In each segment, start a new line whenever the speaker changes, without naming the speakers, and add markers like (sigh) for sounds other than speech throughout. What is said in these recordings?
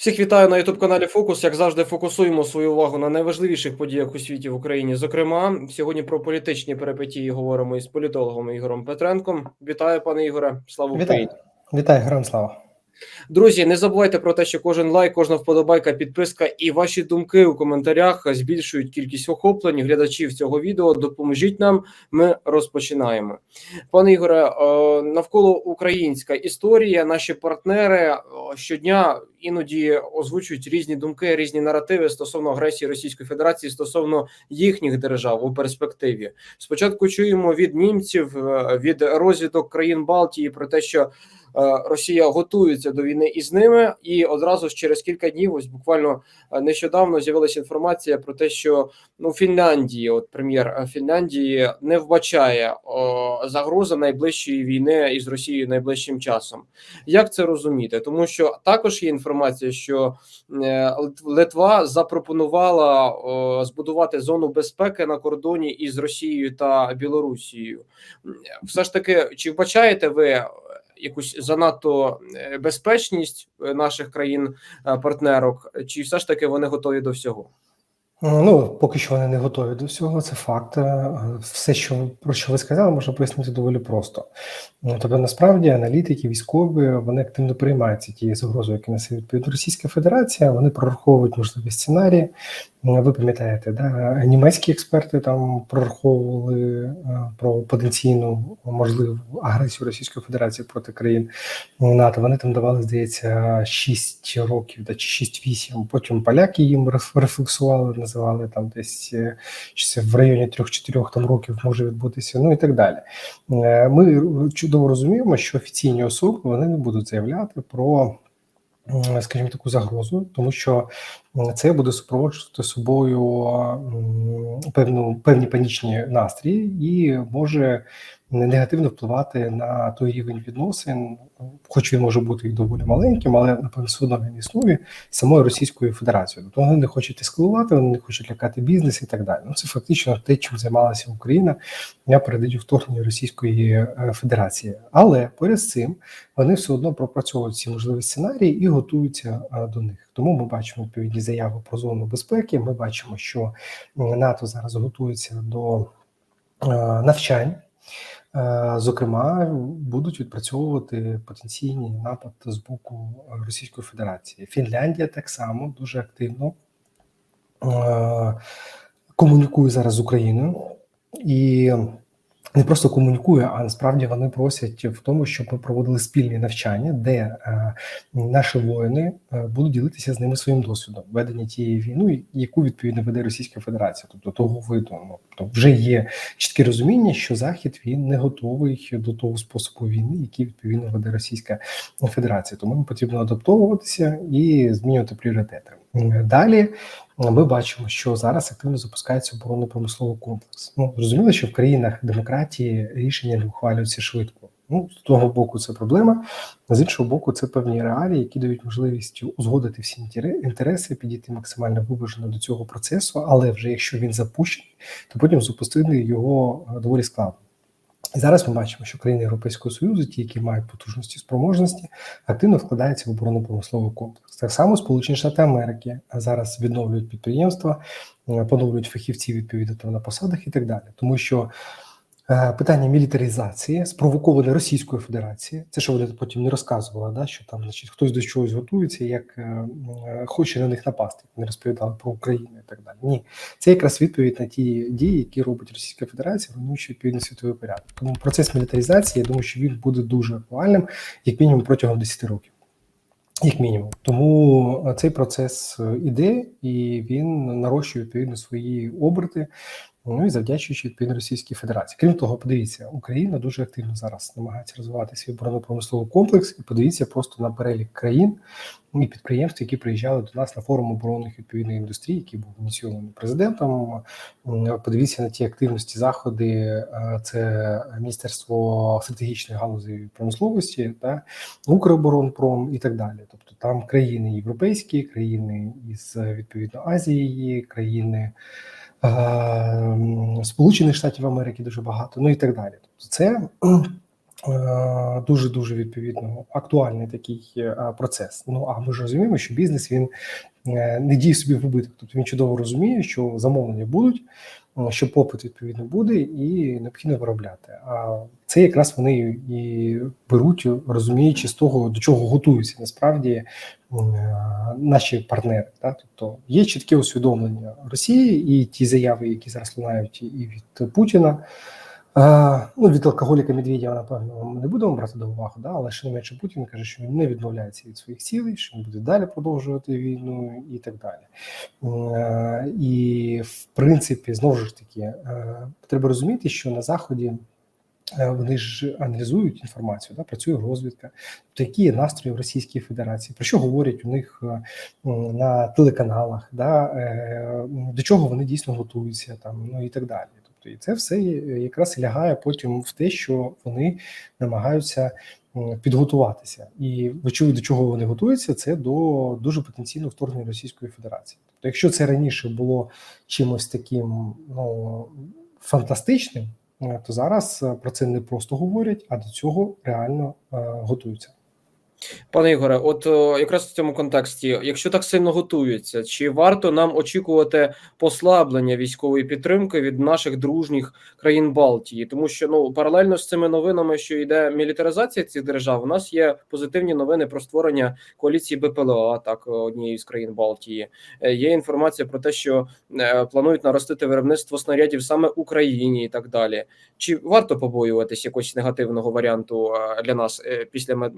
Всіх вітаю на youtube каналі Фокус. Як завжди, фокусуємо свою увагу на найважливіших подіях у світі в Україні. Зокрема, сьогодні про політичні перипетії говоримо із політологом Ігорем Петренком. Вітаю, пане Ігоре. Слава Україні!
Вітаю, Вітаю, слава.
Друзі, не забувайте про те, що кожен лайк, кожна вподобайка, підписка і ваші думки у коментарях збільшують кількість охоплень глядачів цього відео. Допоможіть нам. Ми розпочинаємо. Пане Ігоре, е, навколо українська історія. Наші партнери е, щодня іноді озвучують різні думки, різні наративи стосовно агресії Російської Федерації стосовно їхніх держав у перспективі. Спочатку чуємо від німців, е, від розвідок країн Балтії про те, що Е, Росія готується до війни із ними, і одразу ж через кілька днів, ось буквально е, нещодавно з'явилася інформація про те, що ну Фінляндії, от прем'єр Фінляндії, не вбачає о, загрози найближчої війни із Росією найближчим часом. Як це розуміти? Тому що також є інформація, що е, Литва запропонувала збудувати зону безпеки на кордоні із Росією та Білорусією. Все ж таки, чи вбачаєте ви? якусь занадто е, безпечність е, наших країн-партнерок, е, чи все ж таки вони готові до всього?
Ну, поки що вони не готові до всього, це факт. Все, що про що ви сказали, можна пояснити доволі просто. Ну, тобто, насправді, аналітики, військові вони активно приймаються тією загрозою, яку несе відповідно Російська Федерація. Вони прораховують можливі сценарії. Ви пам'ятаєте, да? німецькі експерти там прораховували про потенційну можливу агресію Російської Федерації проти країн НАТО. Вони там давали, здається, 6 років, да, чи 6-8. Потім поляки їм рефлексували, називали там десь чи в районі 3-4 там років може відбутися. Ну і так далі. Е, ми чудово розуміємо, що офіційні особи вони не будуть заявляти про, скажімо, таку загрозу, тому що це буде супроводжувати собою певну певні панічні настрії і може негативно впливати на той рівень відносин, хоч він може бути і доволі маленьким, але напевно все одно він існує самою Російською Федерацією. Тобто вони не хочуть ескалувати, вони не хочуть лякати бізнес і так далі. Ну це фактично те, чим займалася Україна я передаю вторгнення Російської е, Федерації. Але поряд з цим вони все одно пропрацьовують ці можливі сценарії і готуються е, до них. Тому ми бачимо відповідні заяви про зону безпеки. Ми бачимо, що НАТО зараз готується до е, навчань. Е, зокрема, будуть відпрацьовувати потенційний напад з боку Російської Федерації. Фінляндія так само дуже активно е, комунікує зараз з Україною і не просто комунікує, а насправді вони просять в тому, щоб ми проводили спільні навчання, де е, наші воїни е, будуть ділитися з ними своїм досвідом ведення тієї війни, яку відповідно веде Російська Федерація, тобто того виду. Ну, тобто вже є чітке розуміння, що Захід він не готовий до того способу війни, який відповідно веде Російська Федерація. Тому потрібно адаптовуватися і змінювати пріоритети. Далі ми бачимо, що зараз активно запускається оборонно-промисловий комплекс. Ну зрозуміло, що в країнах демократії рішення не ухвалюються швидко. Ну з того боку, це проблема. З іншого боку, це певні реалії, які дають можливість узгодити всі інтереси, підійти максимально виважено до цього процесу. Але вже якщо він запущений, то потім запустити його доволі складно. Зараз ми бачимо, що країни Європейського Союзу, ті, які мають потужності спроможності, активно вкладаються в оборонно-промисловий комплекс. Так само Сполучені Штати Америки зараз відновлюють підприємства, поновлюють фахівців відповідно на посадах і так далі, тому що. Е, питання мілітаризації спровоковане Російською Федерацією. Це що вони потім не розказували, да що там, значить, хтось до чогось готується, як е, е, хоче на них напасти. Вони розповідали про Україну і так далі. Ні, це якраз відповідь на ті дії, які робить Російська Федерація, руйнуючи відповідний світовий порядок. Тому процес мілітаризації, я думаю, що він буде дуже актуальним, як мінімум протягом 10 років. Як мінімум, тому цей процес іде і він нарощує відповідно свої оберти. Ну і завдячуючи відповідно Російській Федерації. Крім того, подивіться, Україна дуже активно зараз намагається розвивати свій оборонно-промисловий комплекс, і подивіться просто на перелік країн і підприємств, які приїжджали до нас на форум оборонних відповідної індустрії, який був ініційований президентом. Подивіться на ті активності заходи. Е, це Міністерство стратегічної галузі промисловості, та Укроборонпром і так далі. Тобто там країни європейські, країни із відповідно Азії, країни. Сполучених Штатів Америки дуже багато, ну і так далі. Тобто, це дуже дуже відповідно актуальний такий е, процес. Ну а ми ж розуміємо, що бізнес він е, не діє собі в убиток. Тобто він чудово розуміє, що замовлення будуть, е, що попит відповідно буде, і необхідно виробляти. А це якраз вони і беруть, розуміючи з того, до чого готуються насправді е, наші партнери. Так? Тобто є чітке усвідомлення Росії і ті заяви, які зараз лунають і від Путіна. Е, Ну, від алкоголіка Медведєва, напевно, ми не будемо брати до уваги, да? але ще не менше Путін каже, що він не відмовляється від своїх цілей, що він буде далі продовжувати війну і так далі. Е, І в принципі, знову ж таки, треба розуміти, що на Заході. Е, Вони ж аналізують інформацію, да, працює розвідка, тобто які є настрої в Російській Федерації, про що говорять у них е, на телеканалах, да, е, до чого вони дійсно готуються, там ну і так далі. Тобто, і це все якраз лягає потім в те, що вони намагаються підготуватися. І вочевидь, до чого вони готуються, це до дуже потенційного вторгнення Російської Федерації. Тобто, якщо це раніше було чимось таким ну фантастичним, то зараз е, про це не просто говорять, а до цього реально е, готуються.
Пане Ігоре, от о, якраз в цьому контексті, якщо так сильно готуються, чи варто нам очікувати послаблення військової підтримки від наших дружніх країн Балтії? Тому що ну паралельно з цими новинами, що йде мілітаризація цих держав, у нас є позитивні новини про створення коаліції БПЛА, так однієї з країн Балтії. Е, Є інформація про те, що е, планують наростити виробництво снарядів саме Україні і так далі. Чи варто побоюватись якогось негативного варіанту е, для нас е, після ме-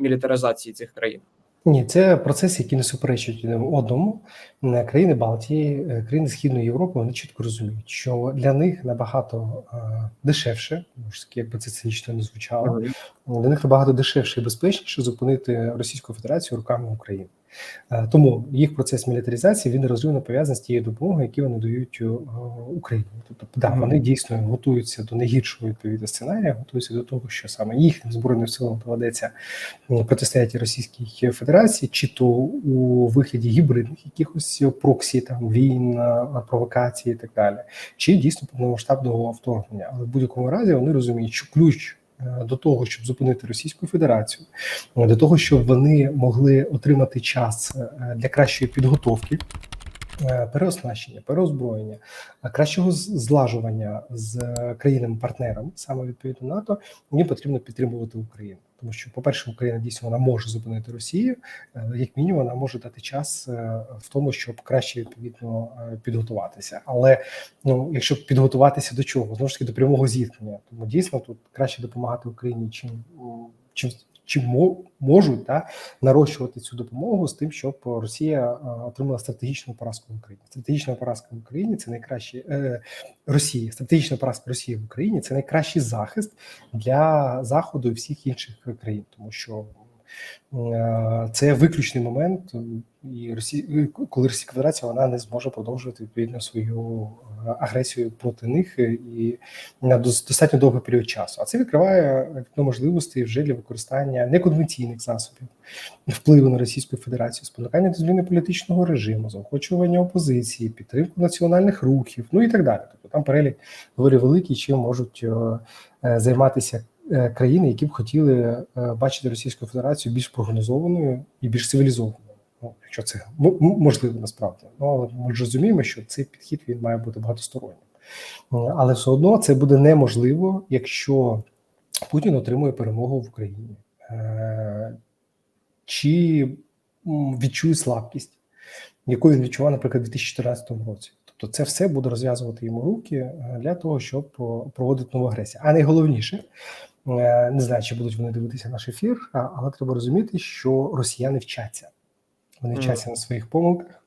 мілітаризації цих країн?
Ні, це процеси, які не суперечать одному. Е, Країни Балтії, е, країни Східної Європи, вони чітко розуміють, що для них набагато е, дешевше, якби це цинічно не звучало, для них набагато дешевше і безпечніше зупинити Російську Федерацію руками України. Е, Тому їх процес мілітаризації він розривно пов'язаний з тією допомогою, які вони дають е, Україні. Тобто, да, вони дійсно готуються до найгіршого відповідно сценарія, готуються до того, що саме їхнім збройним силам доведеться протистояти Російській Федерації, чи то у вигляді гібридних якихось проксі, там війн, е, провокацій і так далі, чи дійсно повномасштабного вторгнення. Але в будь-якому разі вони розуміють, що ключ. Е, До того щоб зупинити Російську Федерацію, для до того щоб вони могли отримати час е, для кращої підготовки, е, переоснащення, переозброєння, е, кращого злажування з е, країнами-партнерами, саме відповідно НАТО, їм потрібно підтримувати Україну. Тому що, по-перше, Україна дійсно вона може зупинити Росію, е, як мінімум, вона може дати час е, в тому, щоб краще відповідно е, підготуватися. Але ну, якщо підготуватися до чого, знову ж таки до прямого зіткнення, тому дійсно тут краще допомагати Україні, чим чим. Мо- можуть да, нарощувати цю допомогу з тим, щоб Росія е, отримала стратегічну поразку в Україні. Стратегічна поразка в Україні це найкраще е, Росії. Стратегічна поразка Росії в Україні це найкращий захист для заходу і всіх інших країн, тому що це виключний момент, і Росія, коли Російська Федерація вона не зможе продовжувати відповідно свою е, агресію проти них е, і на дос- достатньо довгий період часу. А це відкриває вікно можливостей вже для використання неконвенційних засобів впливу на Російську Федерацію, спонукання до зміни політичного режиму, заохочування опозиції, підтримку національних рухів, ну і так далі. Тобто там перелік доволі великий, чим можуть е, е, займатися е, країни, які б хотіли е, бачити Російську Федерацію більш прогнозованою і більш цивілізованою. Ну, якщо це можливо насправді, ну але ми ж розуміємо, що цей підхід він має бути багатостороннім, Е, але все одно це буде неможливо, якщо Путін отримує перемогу в Україні. Е, Чи відчує слабкість, яку він відчував, наприклад, у 2014 році. Тобто, це все буде розв'язувати йому руки е, для того, щоб проводити нову агресію. А найголовніше, е, не знаю, чи будуть вони дивитися наш ефір, але треба розуміти, що росіяни вчаться. Вони вчаться на своїх помилках,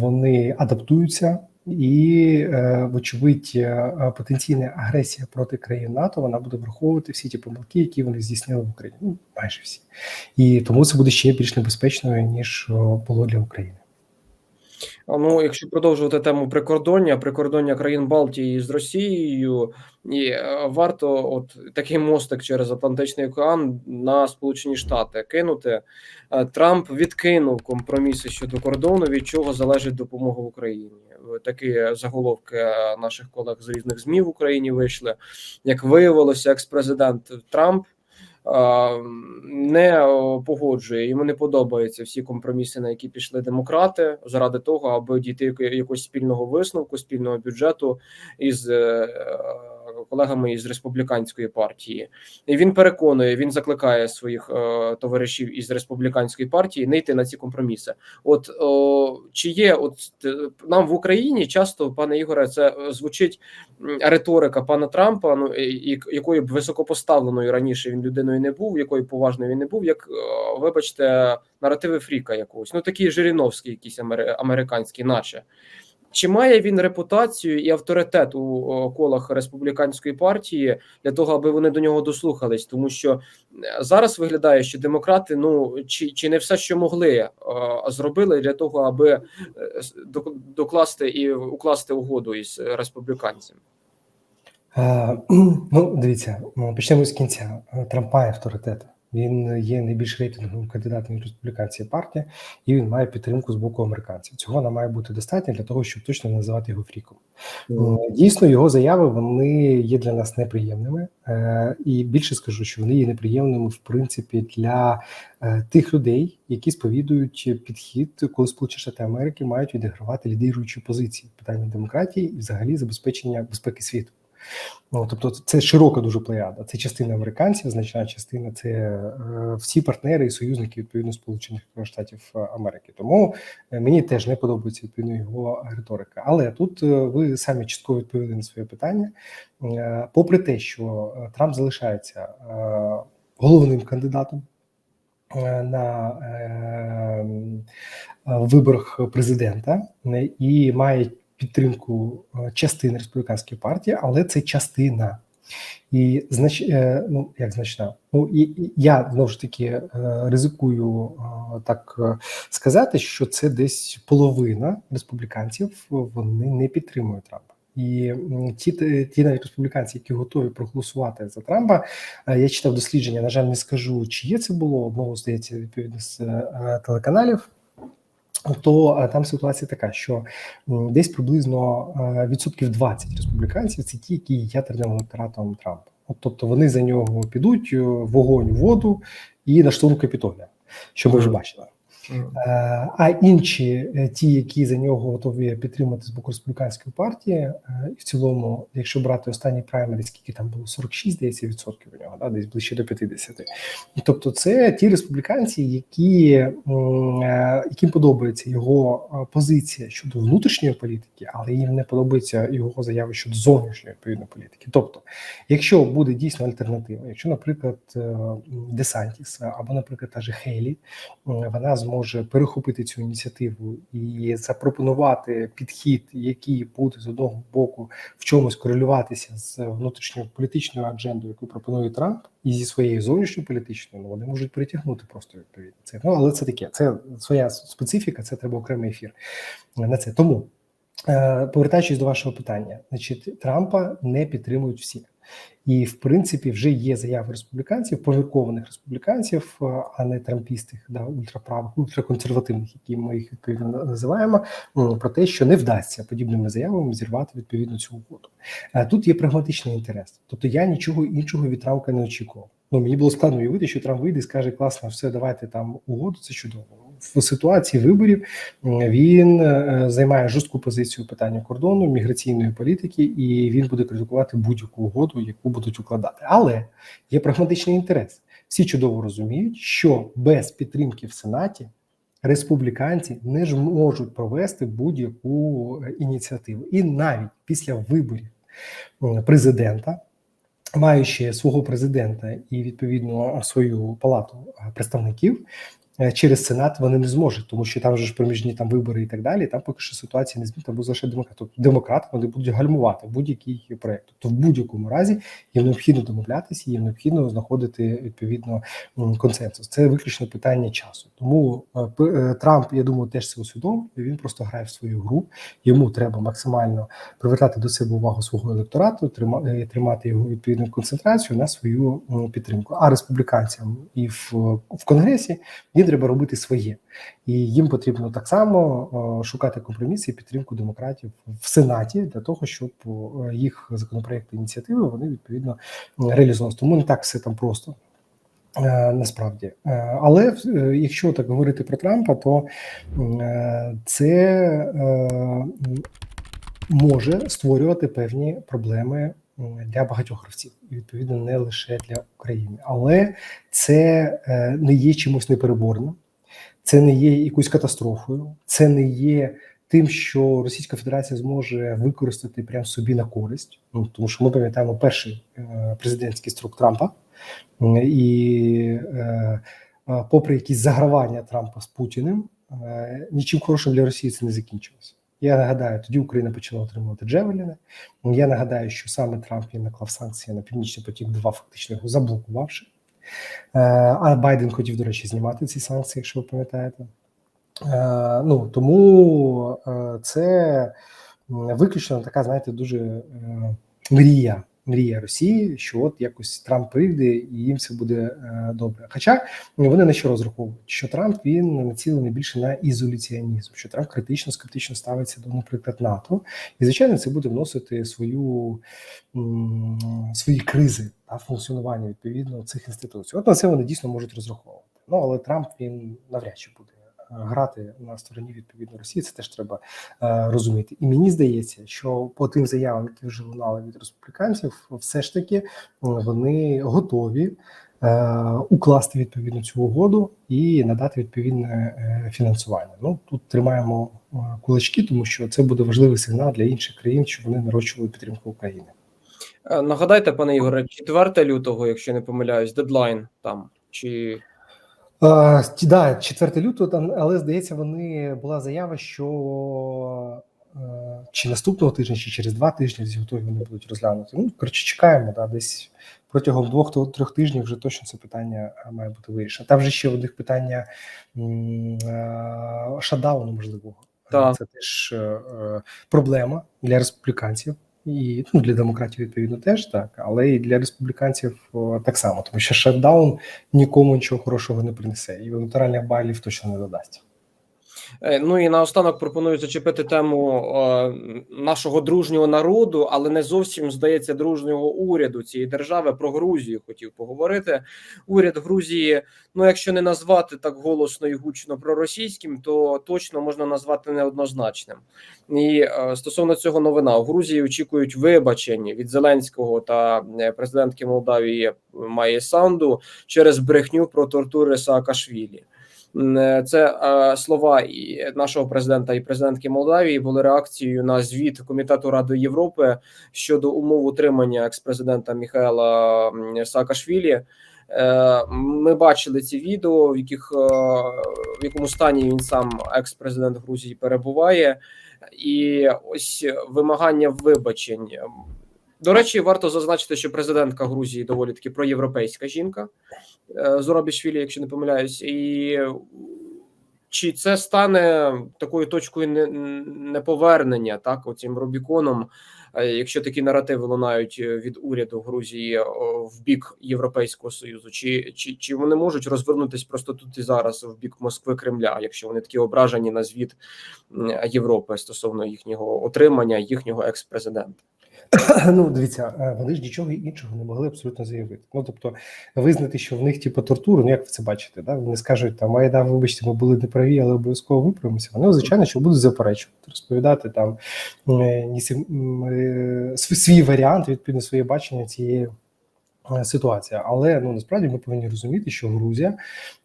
вони адаптуються. І, е, вочевидь, е, потенційна агресія проти країн НАТО вона буде враховувати всі ті помилки, які вони здійснили в Україні. Ну, майже всі. І тому це буде ще більш небезпечною, ніж було для України.
Ну, якщо продовжувати тему прикордоння, прикордоння країн Балтії з Росією, і е, варто от такий мостик через Атлантичний океан на Сполучені Штати кинути. Е, Трамп відкинув компроміси щодо кордону, від чого залежить допомога Україні. Е, Такі заголовки наших колег з різних змі в Україні вийшли. Як виявилося, екс-президент Трамп не погоджує. Йому не подобаються всі компроміси, на які пішли демократи, заради того, аби дійти якогось спільного висновку, спільного бюджету із е, колегами із республіканської партії. І він переконує, він закликає своїх е, товаришів із республіканської партії не йти на ці компроміси. От о, чи є от е, нам в Україні часто, пане Ігоре, це е, звучить риторика пана Трампа, ну і, якою б високопоставленою раніше він людиною не був, якою поважною він не був, як е, вибачте, наративи Фріка якогось. Ну такі Жириновські, якісь амери- американські, наче. Чи має він репутацію і авторитет у колах республіканської партії для того, аби вони до нього дослухались? Тому що е, зараз виглядає, що демократи ну чи, чи не все, що могли, е, зробили для того, аби е, докласти і укласти угоду із республіканцями. (clears throat)
Ну, дивіться, ну, почнемо з кінця. Трамп має авторитет. Він є найбільш рейтинговим кандидатом від республіканської партії, і він має підтримку з боку американців. Цього нам має бути достатньо для того, щоб точно не називати його фріком. М, Дійсно, його заяви вони є для нас неприємними, Е, і більше скажу, що вони є неприємними в принципі для е, тих людей, які сповідують підхід, коли Сполучені Штати Америки мають відігравати лідируючі позиції в питанні демократії і взагалі забезпечення безпеки світу. Ну, тобто, це широка дуже плеяда. Це частина американців, значна частина це е, всі партнери і союзники відповідно Сполучених Штатів Америки. Тому е, мені теж не подобається відповідно його риторика. Але тут е, ви самі частково відповіли на своє питання. Е, Попри те, що е, Трамп залишається е, головним кандидатом е, на е, е, виборах президента е, і має підтримку е, частини республіканської партії, але це частина. І знач, е, ну як значна, ну і, я знову ж таки е, ризикую так сказати, що це десь половина республіканців вони не підтримують Трампа. І ті, ті навіть республіканці, які готові проголосувати за Трампа, я читав дослідження. На жаль, не скажу, чиє це було одного здається відповідно з телеканалів. То е, там ситуація така, що десь приблизно е, відсотків 20 республіканців це ті, які є ядерним електоратом Трампа. От, тобто вони за нього підуть е, вогонь, воду і на штурм Капітолія, що ми вже бачили. Е, А інші, е, ті, які за нього готові підтримати з боку республіканської партії, е, і в цілому, якщо брати останні праймері, скільки там було 46, здається, відсотків у нього, да, десь ближче до 50. І тобто, це ті республіканці, які яким подобається його позиція щодо внутрішньої політики, але їм не подобається його заяви щодо зовнішньої відповідної політики. Тобто, якщо буде дійсно альтернатива, якщо, наприклад, Десантіс або, наприклад, та же Хейлі, вона зможе перехопити цю ініціативу і запропонувати підхід, який буде з одного боку в чомусь корелюватися з внутрішньою політичною аджендою, яку пропонує Трамп, і зі своєю зовнішньою політичною, ну вони можуть перетягнути просто відповідно це. Ну але це таке, це своя специфіка, це треба окремий ефір на це. Тому е, повертаючись до вашого питання, значить Трампа не підтримують всі. І в принципі вже є заяви республіканців, поміркованих республіканців, е, а не трампістих, да, ультраправих, ультраконсервативних, які ми їх відповідно називаємо, про те, що не вдасться подібними заявами зірвати відповідно цю угоду. Е, Тут є прагматичний інтерес, тобто я нічого іншого від Трампа не очікував. Ну мені було складно уявити, що Трамп вийде і скаже: класно, все, давайте там угоду. Це чудово. В ситуації виборів він е, займає жорстку позицію у питанні кордону, міграційної політики, і він буде критикувати будь-яку угоду, яку будуть укладати. Але є прагматичний інтерес. Всі чудово розуміють, що без підтримки в Сенаті республіканці не ж можуть провести будь-яку е, ініціативу, і навіть після виборів президента. Маючи свого президента і відповідно свою палату представників, через Сенат вони не зможуть, тому що там вже ж проміжні там вибори і так далі. Там поки що ситуація не там буде лише демократ. Тобто демократи вони будуть гальмувати будь-який проект. Тобто, в будь-якому разі їм необхідно домовлятися, їм необхідно знаходити відповідно консенсус. Це виключно питання часу. Тому е, е, Трамп, я думаю, теж це усвідомив. Він просто грає в свою гру. Йому треба максимально привертати до себе увагу свого електорату, е, тримати його відповідну концентрацію на свою підтримку. А республіканцям і в, в конгресі їм треба робити своє, і їм потрібно так само шукати компроміси і підтримку демократів в сенаті для того, щоб їх законопроекти ініціативи вони відповідно реалізовувалися. Тому не так все там просто. Е, Насправді, Е, але е, якщо так говорити про Трампа, то е, це е, може створювати певні проблеми для багатьох гравців, і відповідно не лише для України, але це е, не є чимось непереборним, це не є якоюсь катастрофою, це не є тим, що Російська Федерація зможе використати прямо собі на користь. Ну тому що ми пам'ятаємо перший е, президентський строк Трампа, і е, е, попри якісь загравання Трампа з Путіним, е, нічим хорошим для Росії це не закінчилося. Я нагадаю, тоді Україна почала отримувати Джевеліни. Я нагадаю, що саме Трамп він наклав санкції на Північний потік, 2 фактично його заблокувавши. Е, А Байден хотів, до речі, знімати ці санкції, якщо ви пам'ятаєте. Е, Ну тому е, це виключно така, знаєте, дуже мрія. Мрія Росії, що от якось Трамп прийде і їм все буде е, добре. Хоча вони на що розраховують, що Трамп він націлений більше на ізоляціонізм, що Трамп критично скептично ставиться до, наприклад, НАТО, і звичайно, це буде вносити свою свої кризи та функціонування відповідно цих інституцій. От на це вони дійсно можуть розраховувати. Ну але Трамп він навряд чи буде грати на стороні відповідно Росії. Це теж треба е, розуміти. І мені здається, що по тим заявам, які вже лунали від республіканців, все ж таки вони готові. е, Укласти відповідно цю угоду і надати відповідне е, фінансування. Ну тут тримаємо е, кулачки, тому що це буде важливий сигнал для інших країн, що вони нарощували підтримку України.
Е, Нагадайте, пане Ігоре, 4 лютого, якщо не помиляюсь, дедлайн там чи
Е, да, 4 лютого, там, але здається, вони була заява, що е, чи наступного тижня, чи через два тижні десь готові вони будуть розглянути. Ну, коротше, чекаємо, да, десь протягом двох-трьох тижнів вже точно це питання е, має бути вирішено. Там вже ще у них питання м, е, шатдауну можливого. Це теж проблема для республіканців. І ну, для демократів відповідно теж так, але і для республіканців так само, тому що шатдаун нікому нічого хорошого не принесе, і електоральних балів точно не додасть.
Е, Ну і наостанок пропоную зачепити тему е, нашого дружнього народу, але не зовсім здається дружнього уряду цієї держави. Про Грузію хотів поговорити. Уряд Грузії, ну якщо не назвати так голосно і гучно проросійським, то точно можна назвати неоднозначним. І е, стосовно цього новина у Грузії очікують вибачень від Зеленського та президентки Молдавії Майї Санду через брехню про тортури Саакашвілі. Е, Це е, слова і нашого президента і президентки Молдавії були реакцією на звіт Комітету Ради Європи щодо умов утримання експрезидента Міхаела Саакашвілі. Е, Ми бачили ці відео, в яких в якому стані він сам екс-президент Грузії перебуває, і ось вимагання вибачень. До речі, варто зазначити, що президентка Грузії доволі таки проєвропейська жінка е, Зоробішвілі, якщо не помиляюсь, і чи це стане такою точкою неповернення, так, оцим Рубіконом, е, якщо такі наративи лунають е, від уряду Грузії в бік Європейського Союзу, чи, чи, чи вони можуть розвернутись просто тут і зараз в бік Москви Кремля, якщо вони такі ображені на звіт Європи стосовно їхнього отримання, їхнього екс-президента? (coughs)
Ну, дивіться, е, вони ж нічого іншого не могли абсолютно заявити. Ну тобто, визнати, що в них типу тортури, ну як ви це бачите, да? Вони скажуть там, майда, вибачте, ми були неправі, але обов'язково виправимося. Вони, звичайно, що будуть заперечувати, розповідати там е, е, св- свій варіант, відповідно, своє бачення цієї. Е, Ситуація, але ну насправді ми повинні розуміти, що Грузія,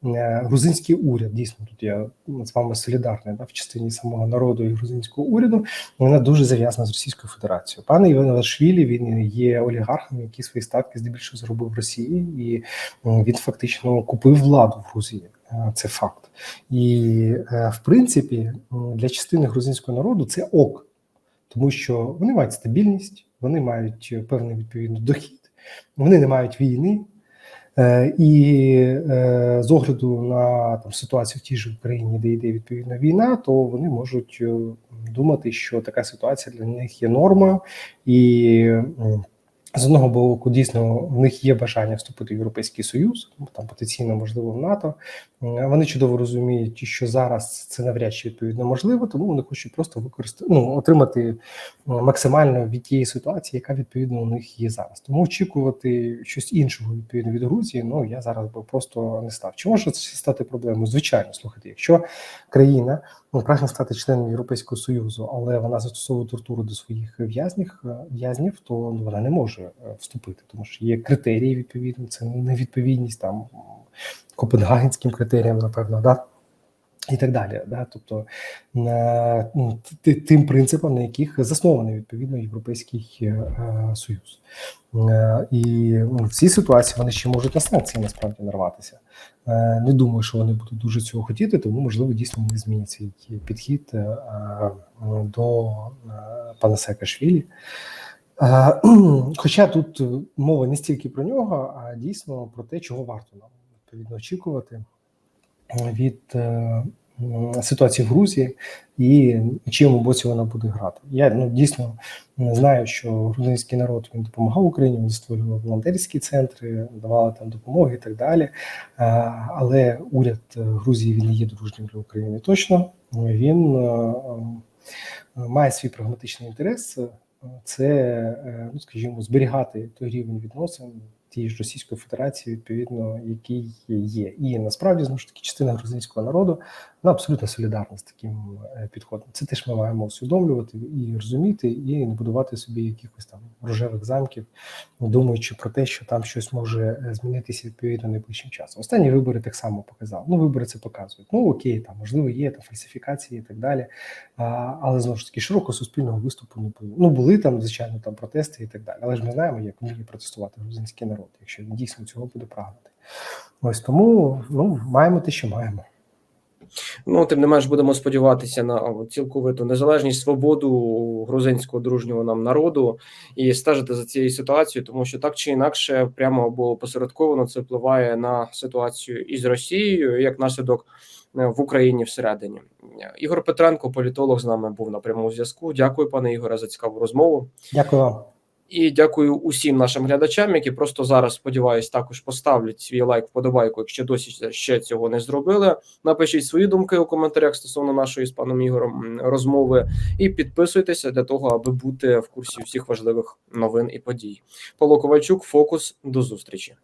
е, грузинський уряд, дійсно тут я ну, з вами солідарний да, в частині самого народу і грузинського уряду, вона дуже зав'язана з Російською Федерацією. Пане Івановашвілі, він є олігархом, який свої статки здебільшого зробив в Росії, і він фактично купив владу в Грузії. Е, Це факт. І в принципі, для частини грузинського народу це ок, тому що вони мають стабільність, вони мають певний відповідний дохід, вони не мають війни. Е, І е, з огляду на там ситуацію в тій же Україні, де йде відповідна війна, то вони можуть е, думати, що така ситуація для них є нормою, і з одного боку, дійсно, в них є бажання вступити в Європейський Союз, там потенційно можливо в НАТО. М, Вони чудово розуміють, що зараз це навряд чи відповідно можливо, тому вони хочуть просто використати ну, отримати максимально від тієї ситуації, яка відповідно у них є зараз. Тому очікувати щось іншого відповідно від Грузії. Ну я зараз би просто не став. Чи може це стати проблемою? Звичайно, слухайте, якщо країна ну, прагне стати членом Європейського союзу, але вона застосовує тортуру до своїх в'язнів, е, в'язнів, то ну, вона не може е, вступити, тому що є критерії відповідно. Це невідповідність там копенгагенським критеріям, напевно, да. І так далі, да, тобто на ну, тим принципам, на яких заснований відповідно Європейський е, Союз, Е, і ну, в цій ситуації вони ще можуть на санкції насправді нарватися. Е, Не думаю, що вони будуть дуже цього хотіти, тому можливо дійсно вони змінять свій підхід е, е, до е, пана Саакашвілі. Е, Хоча тут мова не стільки про нього, а дійсно про те, чого варто нам відповідно очікувати від е, ситуації в Грузії і чиєму боці вона буде грати. Я ну дійсно знаю, що грузинський народ він допомагав Україні, він створював волонтерські центри, давали там допомоги і так далі. Е, Але уряд е, Грузії він не є дружнім для України точно. Він е, е, має свій прагматичний інтерес. е, Це, е, ну скажімо, зберігати той рівень відносин тієї ж Російської Федерації, відповідно, який є, і насправді знову ж таки частина грузинського народу вона абсолютно солідарна з таким е, підходом. Це теж ми маємо усвідомлювати і розуміти, і не будувати собі якихось там рожевих замків, думаючи про те, що там щось може е, змінитися відповідно найближчим часом. Останні вибори так само показали. Ну, вибори це показують. Ну окей, там можливо є там фальсифікації і так далі. А, але знову ж таки широкого суспільного виступу не було. Ну були там, звичайно, там протести і так далі. Але ж ми знаємо, як вміє протестувати грузинський народ, якщо він дійсно цього буде прагнути. Ось тому ну маємо те, що маємо.
Ну, тим не менш, будемо сподіватися на цілковиту незалежність, свободу грузинського дружнього нам народу і стежити за цією ситуацією, тому що так чи інакше, прямо або посередковано це впливає на ситуацію із Росією, як наслідок е, в Україні всередині. Ігор Петренко, політолог, з нами був на прямому зв'язку. Дякую, пане Ігоре, за цікаву розмову.
Дякую вам.
І дякую усім нашим глядачам, які просто зараз сподіваюсь, також поставлять свій лайк, вподобайку, якщо досі ще цього не зробили. Напишіть свої думки у коментарях стосовно нашої з паном Ігором розмови, і підписуйтеся для того, аби бути в курсі всіх важливих новин і подій. Павло Ковальчук, фокус. До зустрічі.